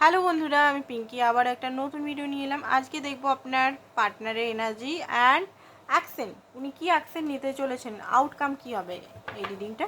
Hello বন্ধুরা, আমি পিঙ্কি। আবার একটা নতুন ভিডিও নিয়ে এলাম। আজকে দেখব আপনার পার্টনারের এনার্জি অ্যান্ড অ্যাকসেন্ট উনি কী অ্যাকসেন্ট নিতে চলেছেন? আউটকাম কী হবে এই রিডিংটা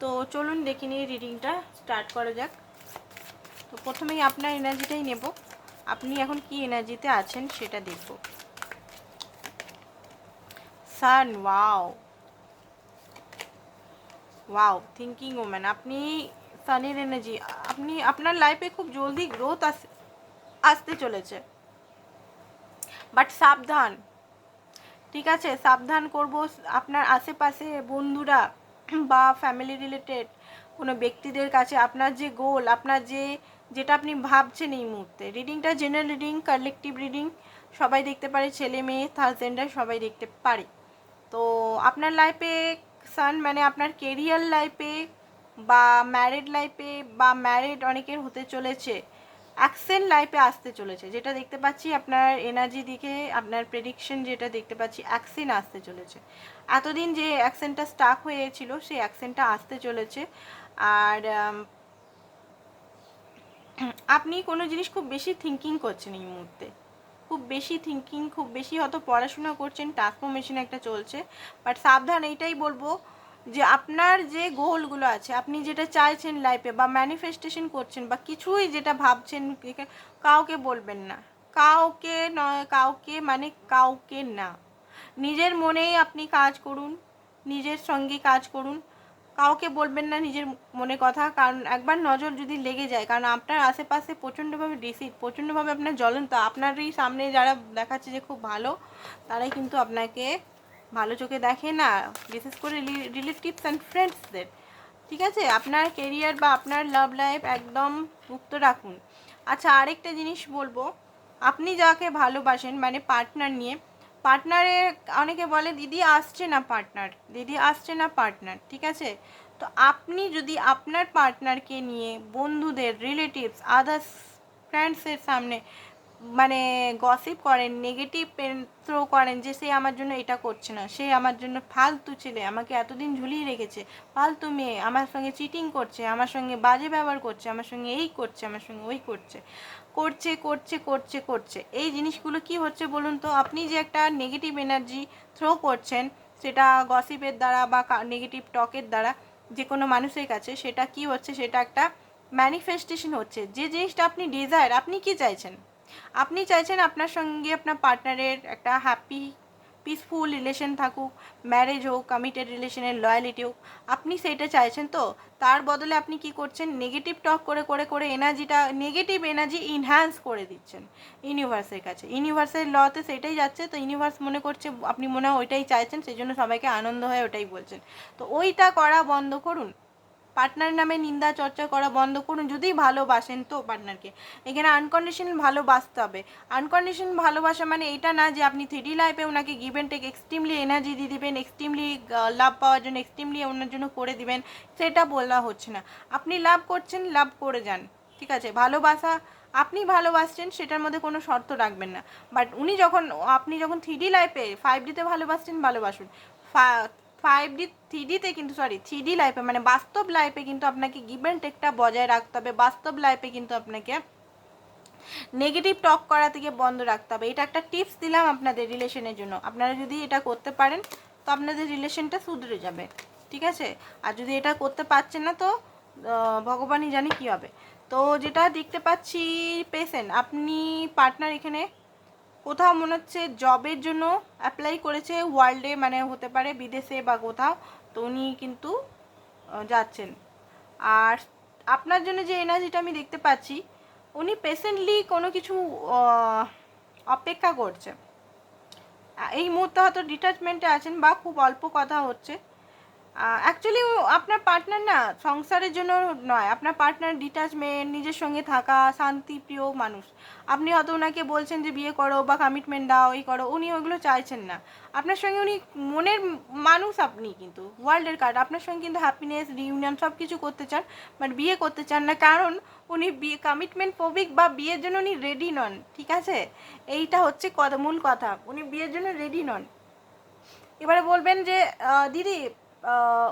তো চলুন দেখে নিয়ে রিডিংটা স্টার্ট করা যাক। তো প্রথমেই আপনার এনার্জিটাই নেব। আপনি এখন কি এনার্জিতে আছেন সেটা দেখব। Sun wow wow thinking woman আপনি সানির এনার্জি আপনি, আপনার লাইফে খুব জলদি গ্রোথ আস, আসতে চলেছে। বাট সাবধান, ঠিক আছে? সাবধান করব, আপনার আশেপাশে বন্ধুরা বা ফ্যামিলি রিলেটেড কোনো ব্যক্তিদের কাছে আপনার যে গোল আপনার যে, যেটা আপনি ভাবছেন এই মুহূর্তে। রিডিংটা জেনারেল রিডিং কালেকটিভ রিডিং সবাই দেখতে পারে, ছেলে, মেয়ে থার্ড জেন্ডার সবাই দেখতে পারে। তো আপনার লাইফে সান মানে আপনার কেরিয়ার লাইফে বা ম্যারিড লাইফে বা ম্যারিড অনেকের হতে চলেছে অ্যাকসেন্ট লাইফে আসতে চলেছে। যেটা দেখতে পাচ্ছি আপনার এনার্জি দিকে, আপনার প্রেডিকশন যেটা দেখতে পাচ্ছি অ্যাকসেন্ট আসতে চলেছে। এতদিন যে অ্যাকসেন্টটা স্টাক হয়েছিল, সেই অ্যাকসেন্টটা আসতে চলেছে। আর আপনি কোনো জিনিস খুব বেশি থিঙ্কিং করছেন এই মুহূর্তে। খুব বেশি থিঙ্কিং খুব বেশি হয়তো পড়াশোনা করছেন ট্রান্সফরমেশন একটা চলছে। বাট সাবধান, এইটাই বলব যে আপনার যে গোলগুলো আছে, আপনি যেটা চাইছেন লাইফে বা ম্যানিফেস্টেশন করছেন বা কিছুই যেটা ভাবছেন, কাউকে বলবেন না। কাউকে নয়, কাউকে মানে কাউকে না। নিজের মনেই আপনি কাজ করুন, নিজের সঙ্গে কাজ করুন। কাউকে বলবেন না নিজের মনে কথা, কারণ একবার নজর যদি লেগে যায়, কারণ আপনার আশেপাশে প্রচণ্ডভাবে ডিসিট প্রচণ্ডভাবে আপনার জ্বলন্ত, আপনারই সামনে যারা দেখাচ্ছে যে খুব ভালো, তারাই কিন্তু আপনাকে ভালো চোখে দেখে না, বিশেষ করে রিলেটিভস অ্যান্ড ফ্রেন্ডসদের ঠিক আছে? আপনার কেরিয়ার বা আপনার লাভ লাইফ একদম মুক্ত রাখুন। আচ্ছা আরেকটা জিনিস বলব। আপনি যাকে ভালোবাসেন মানে পার্টনার নিয়ে পার্টনারে অনেকে বলে, দিদি আসছে না পার্টনার দিদি আসছে না পার্টনার ঠিক আছে? তো আপনি যদি আপনার পার্টনারকে নিয়ে, বন্ধুদের রিলেটিভস আদার্স ফ্রেন্ডসের সামনে মানে গসিপ করেন নেগেটিভ থ্রো করেন যে সে আমার জন্য এটা করছে না, সে আমার জন্য ফালতু ছেলে, আমাকে এতদিন ঝুলিয়ে রেখেছে, ফালতু মেয়ে, আমার সঙ্গে চিটিং করছে, আমার সঙ্গে বাজে ব্যবহার করছে, আমার সঙ্গে এই করছে, আমার সঙ্গে ওই করছে করছে করছে করছে করছে। এই জিনিসগুলো কি হচ্ছে বলুন তো? আপনি যে একটা নেগেটিভ এনার্জি থ্রো করছেন, সেটা গসিপের দ্বারা বা নেগেটিভ টকের দ্বারা যে কোনো মানুষের কাছে, সেটা কি হচ্ছে? সেটা একটা ম্যানিফেস্টেশন হচ্ছে। যে জিনিসটা আপনি ডিজায়ার আপনি কি চাইছেন? আপনি চাইছেন আপনার সঙ্গে আপনার পার্টনারের একটা হ্যাপি পিসফুল রিলেশন থাকুক ম্যারেজ হোক কমিটেড রিলেশনের লয়ালিটি হোক, আপনি সেইটা চাইছেন তো? তার বদলে আপনি কি করছেন? নেগেটিভ টক করে করে করে এনার্জিটা নেগেটিভ এনার্জি ইনহ্যান্স করে দিচ্ছেন ইউনিভার্সের কাছে। ইউনিভার্সের লতে সেটাই যাচ্ছে, তো ইউনিভার্স মনে করছে, আপনি মনে হয় ওইটাই চাইছেন সেই জন্য সবাইকে আনন্দ হয়ে ওটাই বলছেন। তো ওইটা করা বন্ধ করুন। পার্টনার নামে নিন্দা, চর্চা করা বন্ধ করুন, যদি ভালোবাসেন তো পার্টনারকে এখানে আনকন্ডিশনাল ভালোবাসতে হবে। আনকন্ডিশন ভালোবাসা মানে এটা না যে আপনি থ্রি লাইফে ওনাকে give and take extremely energy দিয়ে দিবেন এক্সট্রিমলি লাভ পাওয়ার জন্য এক্সট্রিমলি ওনার জন্য করে দিবেন, সেটা বলা হচ্ছে না। আপনি লাভ করছেন লাভ করে যান, ঠিক আছে? ভালোবাসা, আপনি ভালোবাসছেন, সেটার মধ্যে কোনো শর্ত রাখবেন না। বাট উনি যখন, আপনি যখন থ্রি ডি লাইফে ফাইভ ডিতে ভালোবাসছেন, ভালোবাসুন। ফাইভ ডি থ্রি ডিতে কিন্তু সরি থ্রি ডি লাইফে মানে বাস্তব লাইফে কিন্তু আপনাকে গিভ অ্যান্ড টেকটা বজায় রাখতে হবে। বাস্তব লাইফে কিন্তু আপনাকে নেগেটিভ টক করা থেকে বন্ধ রাখতে হবে। এটা একটা টিপস দিলাম আপনাদের রিলেশনের জন্য। আপনারা যদি এটা করতে পারেন, তো আপনাদের রিলেশনটা সুধরে যাবে। ঠিক আছে? আর যদি এটা করতে পারছেন না, তো ভগবানই জানে কী হবে। তো যেটা দেখতে পাচ্ছি পেশেন্ট আপনি পার্টনার এখানে কোথাও মনে হচ্ছে জবের জন্য অ্যাপ্লাই করেছে ওয়ার্ল্ডে মানে হতে পারে বিদেশে বা কোথাও, তো উনি কিন্তু যাচ্ছেন। আর আপনার জন্য যে এনার্জিটা আমি দেখতে পাচ্ছি, উনি পেশেন্টলি কোনো কিছু অপেক্ষা করছে এই মুহূর্তে হয়তো ডিটাচমেন্টে আছেন বা খুব অল্প কথা হচ্ছে। অ্যাকচুয়ালি আপনার পার্টনার না, সংসারের জন্য নয়। আপনার পার্টনার ডিটাচমেন্ট নিজের সঙ্গে থাকা, শান্তিপ্রিয় মানুষ। আপনি হয়তো ওনাকে বলছেন যে, বিয়ে করো বা কমিটমেন্ট দাও, এই করো। উনি ওইগুলো চাইছেন না। আপনার সঙ্গে উনি মনের মানুষ আপনি কিন্তু ওয়ার্ল্ডের কার্ড আপনার সঙ্গে কিন্তু হ্যাপিনেস রিউনিয়ন সব কিছু করতে চান বাট বিয়ে করতে চান না। কারণ উনি বিয়ে কমিটমেন্ট পবিক বা বিয়ের জন্য উনি রেডি নন, ঠিক আছে? এইটা হচ্ছে কথা, মূল কথা। উনি বিয়ের জন্য রেডি নন। এবারে বলবেন যে দিদি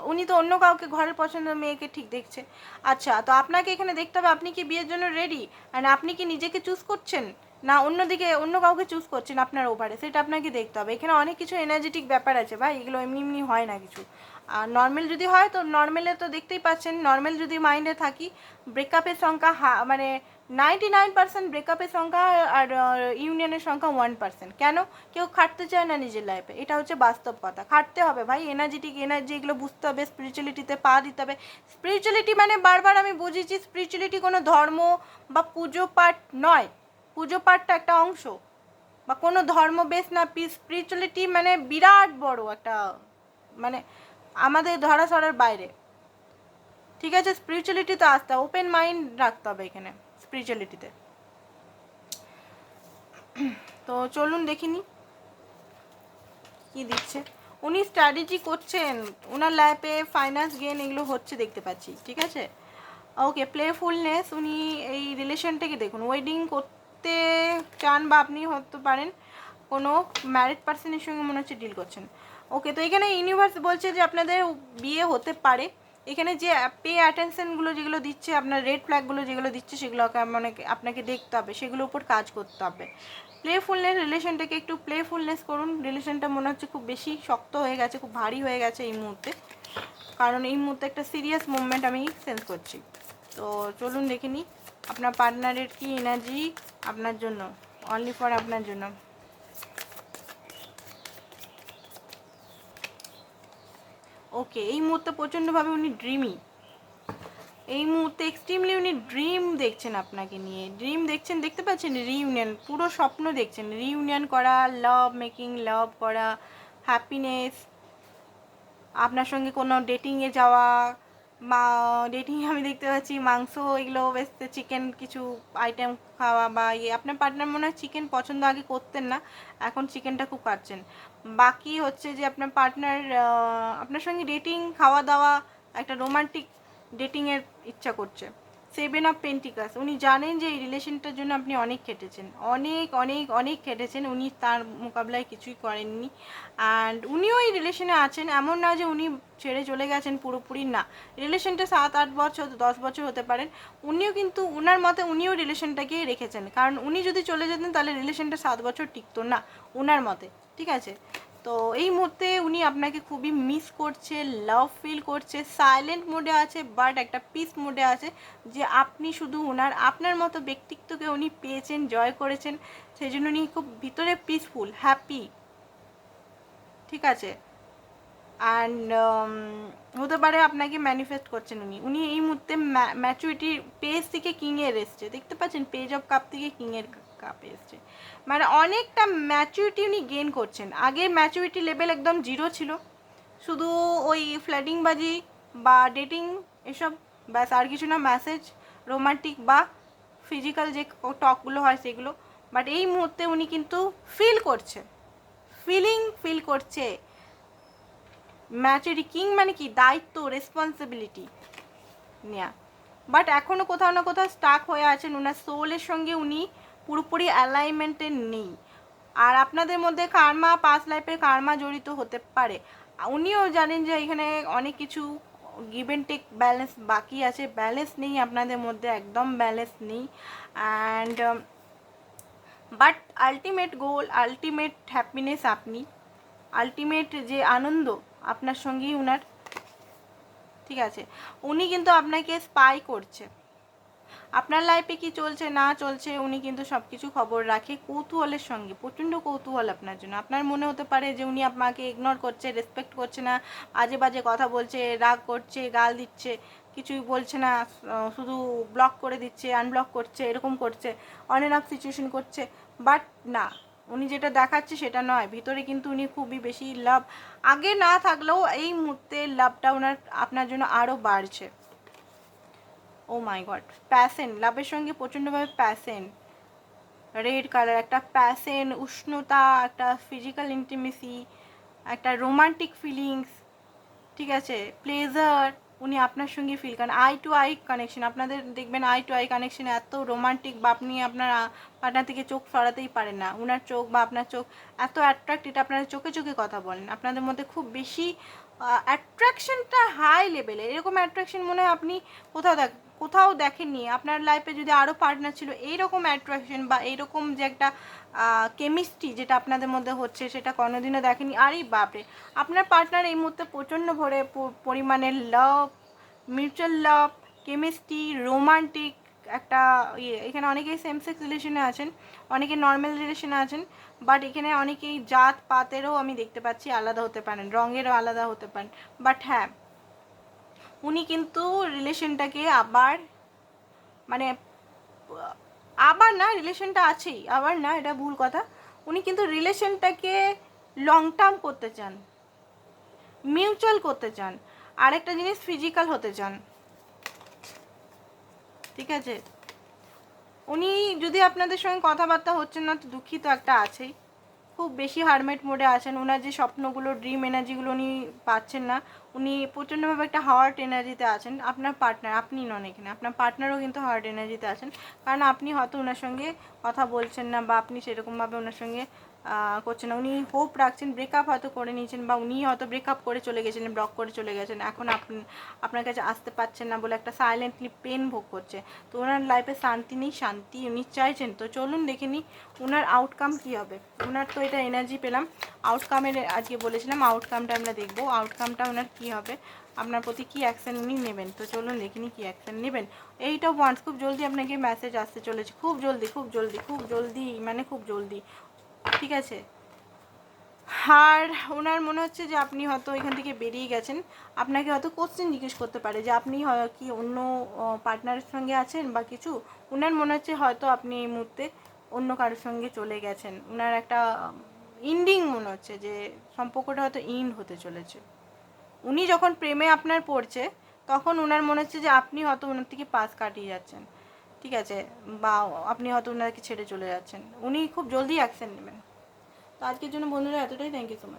উনি তো অন্য কাউকে ঘরের পছন্দের মেয়েকে ঠিক দেখছে। আচ্ছা তো আপনাকে এখানে দেখতে হবে, আপনি কি বিয়ের জন্য রেডি অ্যান্ড আপনি কি নিজেকে চুজ করছেন? না, অন্যদিকে অন্য কাউকে চুজ করছেন আপনার ওভারে সেটা আপনাকে দেখতে হবে। এখানে অনেক কিছু এনার্জেটিক ব্যাপার আছে ভাই, এগুলো এমনি এমনি হয় না কিছু। আর নর্মাল যদি হয়, তো নর্মালে তো দেখতেই পাচ্ছেন নর্মাল যদি মাইন্ডে থাকি ব্রেকআপের সংখ্যা হা- মানে নাইনটি নাইন পার্সেন্ট ব্রেকআপের সংখ্যা আর ইউনিয়নের সংখ্যা ওয়ান পার্সেন্ট কেন? কেউ খাটতে চায় না নিজের লাইফে এটা হচ্ছে বাস্তব কথা। খাটতে হবে ভাই। এনার্জেটিক এনার্জি এগুলো বুঝতে হবে স্পিরিচুয়ালিটিতে পা দিতে হবে। স্পিরিচুয়ালিটি মানে বারবার আমি বুঝেছি স্পিরিচুয়ালিটি কোনো ধর্ম বা পুজো পাঠ নয়। পুজো পাঠটা একটা অংশ। বা কোনো ধর্ম বেশ না। স্পিরিচুয়ালিটি মানে বিরাট বড় একটা মানে আমাদের ধরাছড়ার বাইরে। ঠিক আছে? স্পিরিচুয়ালিটিতে আসতে ওপেন মাইন্ড রাখতে হবে এখানে। স্পিরিচুয়ালিটিতে তো চলুন দেখিনি কি দিচ্ছে। উনি স্ট্র্যাটেজি করছেন ওনার লাইফে ফাইন্যান্স গেন এগুলো হচ্ছে দেখতে পাচ্ছি, ঠিক আছে? ওকে প্লেফুলনেস উনি এই রিলেশনটাকে দেখুন ওয়েডিং করতে চান বা আপনি হতে পারেন, কোনো ম্যারিড পার্সনের সঙ্গে মনে হচ্ছে ডিল করছেন। ওকে তো এখানে ইউনিভার্স বলছে যে আপনাদের বিয়ে হতে পারে এখানে যে পে অ্যাটেনশনগুলো যেগুলো দিচ্ছে, আপনার রেড ফ্ল্যাগগুলো যেগুলো দিচ্ছে সেগুলো মানে আপনাকে দেখতে হবে সেগুলোর উপর কাজ করতে হবে। প্লেফুলনেস রিলেশনটাকে একটু প্লেফুলনেস করুন রিলেশনটা মনে হচ্ছে খুব বেশি শক্ত হয়ে গেছে, খুব ভারী হয়ে গেছে এই মুহূর্তে। কারণ এই মুহূর্তে একটা সিরিয়াস মুভমেন্ট আমি সেন্স করছি। তো চলুন দেখে নিই, আপনার পার্টনারের কি এনার্জি আপনার জন্য অনলি ফর আপনার জন্য। ওকে এই মুহূর্তে প্রচণ্ডভাবে উনি ড্রিমি এই মুহূর্তে এক্সট্রিমলি উনি ড্রিম দেখছেন আপনাকে নিয়ে। ড্রিম দেখছেন, দেখতে পাচ্ছেন? রিইউনিয়ন পুরো স্বপ্ন দেখছেন। রিইউনিয়ন করা লাভ মেকিং লাভ করা হ্যাপিনেস আপনার সঙ্গে কোনো ডেটিংয়ে যাওয়া, মা ডেটিং আমি দেখতে পাচ্ছি, মাংস এগুলো বেচতে চিকেন কিছু আইটেম খাওয়া বা ইয়ে। আপনার পার্টনার মনে হয় চিকেন পছন্দ আগে করতেন না, এখন চিকেনটা খুব খাচ্ছেন। বাকি হচ্ছে যে আপনার পার্টনার আপনার সঙ্গে ডেটিং খাওয়া দাওয়া, একটা রোমান্টিক ডেটিংয়ের ইচ্ছা করছে। সেভেন অফ পেন্টিকাস উনি জানেন যে এই রিলেশনটার জন্য আপনি অনেক খেটেছেন অনেক অনেক অনেক খেটেছেন উনি তার মোকাবিলায় কিছুই করেননি। অ্যান্ড উনিও এই রিলেশনে আছেন। এমন না যে উনি ছেড়ে চলে গেছেন, পুরোপুরি না। রিলেশনটা সাত, আট বছর, দশ বছর হতে পারেন। উনিও কিন্তু, উনার মতে উনিও রিলেশনটাকেই রেখেছেন। কারণ উনি যদি চলে যেতেন, তাহলে রিলেশনটা সাত বছর টিকতো না, উনার মতে। ঠিক আছে? তো এই মুহূর্তে উনি আপনাকে খুবই মিস করছে লাভ ফিল করছে সাইলেন্ট মোডে আছে বাট একটা পিস মোডে আছে যে আপনি শুধু ওনার আপনার মতো ব্যক্তিত্বকে উনি পেয়েছেন, জয় করেছেন, সেই জন্য উনি খুব ভিতরে পিসফুল হ্যাপি ঠিক আছে? অ্যান্ড হতে পারে আপনাকে ম্যানিফেস্ট করছেন উনি। উনি এই মুহূর্তে ম্যাচুরিটির পেজ থেকে কিংয়ের এসছে। দেখতে পাচ্ছেন পেজ অফ কাপ থেকে কিংয়ের কাপ এসছে। মানে অনেকটা ম্যাচুরিটি উনি গেন করছেন। আগে ম্যাচুরিটি লেভেল একদম জিরো ছিল। শুধু ওই ফ্ল্যাটিংবাজি বা ডেটিং এসব, ব্যাস, আর কিছু না মেসেজ রোমান্টিক বা ফিজিক্যাল যে টকগুলো হয় সেগুলো। বাট এই মুহূর্তে উনি কিন্তু ফিল করছে। ফিলিং ফিল করছে। ম্যাচুরি কিং মানে কি? দায়িত্ব রেসপন্সিবিলিটি নেয়া। বাট এখনও কোথাও না কোথাও স্টাক হয়ে আছেন ওনার সোলের সঙ্গে উনি পুরোপুরি অ্যালাইনমেন্টে নেই। আর আপনাদের মধ্যে কার্মা পাস লাইফের কার্মা জড়িত হতে পারে। উনিও জানেন যে এখানে অনেক কিছু গিভ অ্যান্ড টেক ব্যালেন্স বাকি আছে। ব্যালেন্স নেই আপনাদের মধ্যে, একদম ব্যালেন্স নেই। And but ultimate goal ultimate happiness আপনি আলটিমেট যে আনন্দ আপনার সঙ্গেই উনার, ঠিক আছে? উনি কিন্তু আপনাকে স্পাই করছে। আপনার লাইফে কি চলছে, না চলছে, উনি কিন্তু সব কিছু খবর রাখে কৌতূহলের সঙ্গে, প্রচণ্ড কৌতূহল আপনার জন্য। আপনার মনে হতে পারে যে উনি আপনাকে ইগনোর করছে রেসপেক্ট করছে না, আজে বাজে কথা বলছে, রাগ করছে, গাল দিচ্ছে, কিছুই বলছে না শুধু ব্লক করে দিচ্ছে আনব্লক করছে, এরকম করছে অন অ্যান্ড অফ সিচুয়েশন করছে। বাট না, উনি যেটা দেখাচ্ছে সেটা নয়। ভিতরে কিন্তু উনি খুবই বেশি লাভ আগে না থাকলেও এই মুহূর্তে লাভটা ওনার আপনার জন্য আরও বাড়ছে। ও মাই গড প্যাসেন লাভের সঙ্গে প্রচণ্ডভাবে প্যাসেন রেড কালার একটা প্যাসেন উষ্ণতা, একটা ফিজিক্যাল ইন্টিমেসি একটা রোমান্টিক ফিলিংস ঠিক আছে? প্লেজার উনি আপনার সঙ্গে ফিল করেন। আই টু আই কানেকশন আপনাদের দেখবেন আই টু আই কানেকশন এত রোমান্টিক বা আপনি আপনার পার্টনার থেকে চোখ সরাতেই পারেন না। ওনার চোখ বা আপনার চোখ এত অ্যাট্রাক্ট এটা আপনারা চোখে চোখে কথা বলেন। আপনাদের মধ্যে খুব বেশি অ্যাট্রাকশনটা হাই লেভেলের এরকম অ্যাট্রাকশন মনে হয় আপনি কোথাও দেখ কোথাও দেখেননি, আপনার লাইফে যদি আরও পার্টনার ছিল, এইরকম অ্যাট্রাকশন বা এইরকম যে একটা কেমিস্ট্রি যেটা আপনাদের মধ্যে হচ্ছে, সেটা কোনোদিনও দেখেনি আরে বাপরে! আপনার পার্টনার এই মুহূর্তে প্রচণ্ড ভরে পরিমাণে love mutual love chemistry romantic একটা ইয়ে। এখানে অনেকেই সেম সেক্স রিলেশনে আছেন অনেকে নর্মাল রিলেশনে আছেন বাট এখানে অনেকেই জাত পাতেরও আমি দেখতে পাচ্ছি আলাদা হতে পারেন, রঙেরও আলাদা হতে পারেন। বাট হ্যাঁ উনি কিন্তু রিলেশনটাকে আবার মানে আবার না, রিলেশনটা আছেই, আবার না, এটা ভুল কথা। উনি কিন্তু রিলেশনটাকে লং টার্ম করতে চান মিউচুয়াল করতে চান, আরেকটা জিনিস ফিজিক্যাল হতে চান। ঠিক আছে? উনি যদি আপনাদের সঙ্গে কথাবার্তা হচ্ছেন না, তো দুঃখিত একটা আছেই। খুব বেশি হারমেট মোডে আছেন। ওনার যে স্বপ্নগুলো ড্রিম এনার্জিগুলো উনি পাচ্ছেন না। উনি প্রচণ্ডভাবে একটা হার্ট এনার্জিতে আছেন। আপনার পার্টনার আপনি নন এখানে। আপনার পার্টনারও কিন্তু হার্ট এনার্জিতে আছেন। কারণ আপনি হয়তো ওনার সঙ্গে কথা বলছেন না বা আপনি সেরকমভাবে ওনার সঙ্গে করছেন উনি হোপ রাখছেন ব্রেকআপ হয়তো করে নিয়েছেন বা উনি হয়তো ব্রেকআপ করে চলে গেছেন ব্লক করে চলে গেছেন। এখন আপনি, আপনার কাছে আসতে পারছেন না বলে একটা সাইলেন্টলি পেন ভোগ করছে। তো ওনার লাইফে শান্তি নেই, শান্তি উনি চাইছেন। তো চলুন দেখে নিই ওনার আউটকাম কী হবে। ওনার তো এটা এনার্জি পেলাম। আউটকামের আজকে বলেছিলাম আউটকামটা আমরা দেখব। আউটকামটা ওনার কী হবে? আপনার প্রতি কী অ্যাকশন উনি নেবেন? তো চলুন দেখে নিই কী অ্যাকশন নেবেন। এইটা ওয়ান্স খুব জলদি আপনাকে মেসেজ আসতে চলেছে। খুব জলদি খুব জলদি খুব জলদি মানে খুব জলদি। ঠিক আছে। আর ওনার মনে হচ্ছে যে আপনি হয়তো এখান থেকে বেরিয়ে গেছেন। আপনাকে হয়তো কোশ্চেন জিজ্ঞেস করতে পারে যে আপনি কি অন্য পার্টনারের সঙ্গে আছেন বা কিছু? ওনার মনে হচ্ছে হয়তো আপনি এই মুহূর্তে অন্য কারোর সঙ্গে চলে গেছেন। ওনার একটা ইন্ডিং মনে হচ্ছে যে সম্পর্কটা হয়তো ইন্ড হতে চলেছে। উনি যখন প্রেমে আপনার পড়ছে, তখন ওনার মনে হচ্ছে যে আপনি হয়তো ওনার থেকে পাস কাটিয়ে যাচ্ছেন। ঠিক আছে, বা আপনি হয়তো ওনাকে ছেড়ে চলে যাচ্ছেন। উনি খুব জলদি অ্যাকশন নেবেন। তো আজকের জন্য বন্ধুরা, এতটাই। Thank you so much